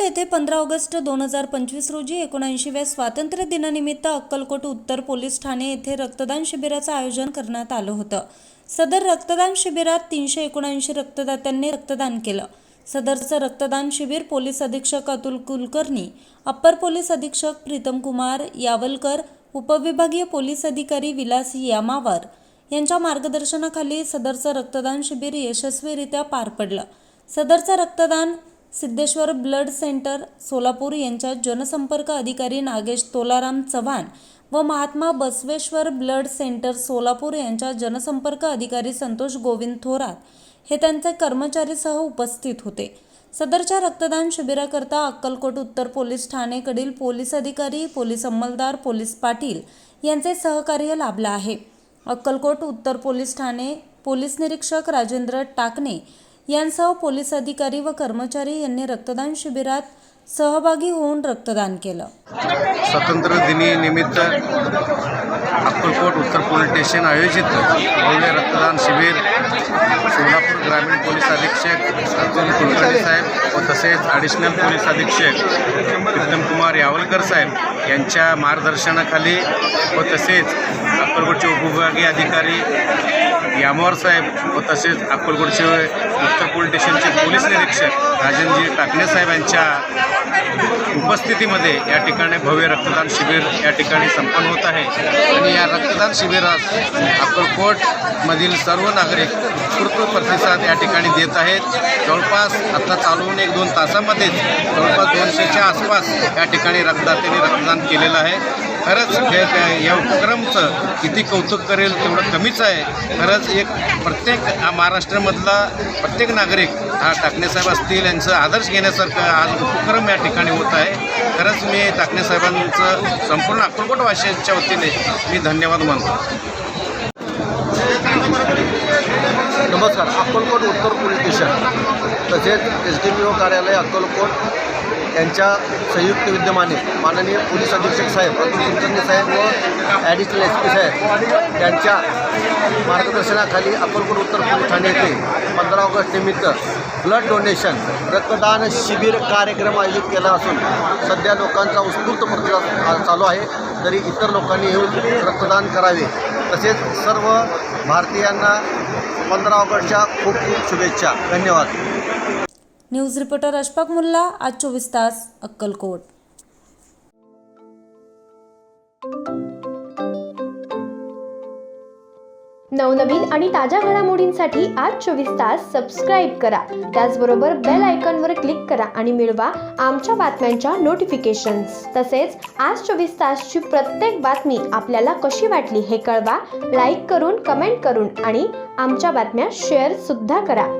येथे पंधरा ऑगस्ट दोन हजार पंचवीस रोजी एकोणऐंशीव्या स्वातंत्र्य दिनानिमित्त अक्कलकोट उत्तर पोलीस ठाणे येथे रक्तदान शिबिराचं आयोजन करण्यात आलं होतं. सदर रक्तदान शिबिरात तीनशे एकोणऐंशी रक्तदात्यांनी रक्तदान केलं. सदरचं रक्तदान शिबिर पोलीस अधीक्षक अतुल कुलकर्णी अप्पर पोलीस अधीक्षक प्रीतम कुमार यावलकर उपविभागीय पोलीस अधिकारी विलास यामावर यांच्या मार्गदर्शनाखाली सदरचं रक्तदान शिबिर यशस्वीरित्या पार पडलं. सदरचं रक्तदान सिद्धेश्वर ब्लड सेंटर सोलापूर यांच्या जनसंपर्क अधिकारी नागेश तोलाराम चव्हाण व महात्मा बसवेश्वर ब्लड सेंटर सोलापूर यांच्या जनसंपर्क अधिकारी संतोष गोविंद थोरात हे त्यांचे कर्मचारीसह उपस्थित होते. सदरच्या रक्तदान शिबिराकरता अक्कलकोट उत्तर पोलीस ठाणेकडील पोलीस अधिकारी पोलीस अंमलदार पोलीस पाटील यांचे सहकार्य लाभलं आहे. अक्कलकोट उत्तर पोलीस ठाणे पोलीस निरीक्षक राजेंद्र टाकणे यांसह पोलीस अधिकारी व कर्मचारी यांनी रक्तदान शिबिरात सहभागी होऊन रक्तदान केलं. स्वातंत्र्य दिनी निमित्त अक्कलकोट उत्तर पोलीस स्टेशन आयोजित भव्य रक्तदान शिबिर सोलापूर ग्रामीण पोलीस अधीक्षक अर्जुन कुलकर्णी साहेब व तसेच ॲडिशनल पोलीस अधीक्षक प्रीतम कुमार यावलकर साहेब यांच्या मार्गदर्शनाखाली व तसेच अक्कलकोटचे उपविभागीय अधिकारी यामोर साहेब व तसेच अक्कलकोटचे उत्तर पोलीस स्टेशनचे पोलीस निरीक्षक राजनजी टाकणे साहेबांच्या उपस्थितीमध्ये या ठिकाणी भव्य रक्तदान शिबिर या ठिकाणी संपन्न होत आहे. आणि या रक्तदान शिबिरात अक्कलकोटमधील सर्व नागरिक उत्स्फूर्त प्रतिसाद या ठिकाणी देत आहेत. जवळपास आता चालवून एक दोन तासामध्येच जवळपास दोनशेच्या आसपास या ठिकाणी रक्तदात्यांनी रक्तदान केलेलं आहे. खरंच खेळ या उपक्रमचं किती कौतुक करेल तेवढं कमीच आहे. खरंच एक प्रत्येक हा महाराष्ट्रामधला प्रत्येक नागरिक हा टाकणेसाहेब असतील यांचं आदर्श घेण्यासारखं आज उपक्रम या ठिकाणी होत आहे. खरंच मी टाकणेसाहेबांचं संपूर्ण अक्कलकोटवासियांच्या वतीने मी धन्यवाद मानतो. नमस्कार अक्कलकोट उत्तर पोलीस स्टेशन तसेच एस डी पी ओ कार्यालय अक्कलकोट यांच्या संयुक्त विद्यमाने माननीय पोलीस अधीक्षक साहेब अतुल कुलकर्णी साहेब व ॲडिशनल एस पी साहेब यांच्या मार्गदर्शनाखाली अकोलकोट उत्तर पोलीस ठाणे येथे पंधरा ऑगस्ट निमित्त ब्लड डोनेशन रक्तदान शिबिर कार्यक्रम आयोजित केला असून सध्या लोकांचा उत्स्फूर्त प्रतिसाद चालू आहे. तरी इतर लोकांनी येऊन रक्तदान करावे. तसेच सर्व भारतीयांना पंधरा ऑगस्टच्या खूप खूप शुभेच्छा. धन्यवाद. न्यूज रिपोर्टर अशफाक मुल्ला आज चोवीस तास अक्कलकोट. नवनवीन आणि ताज्या घडामोडींसाठी आज चोवीस तास सबस्क्राईब करा. त्याचबरोबर बेल आयकॉनवर क्लिक करा आणि मिळवा आमच्या बातम्यांच्या नोटिफिकेशन्स तसेच आज चोवीस तासची प्रत्येक बातमी आपल्याला कशी वाटली हे कळवा लाईक करून कमेंट करून आणि आमच्या बातम्या शेअर सुद्धा करा.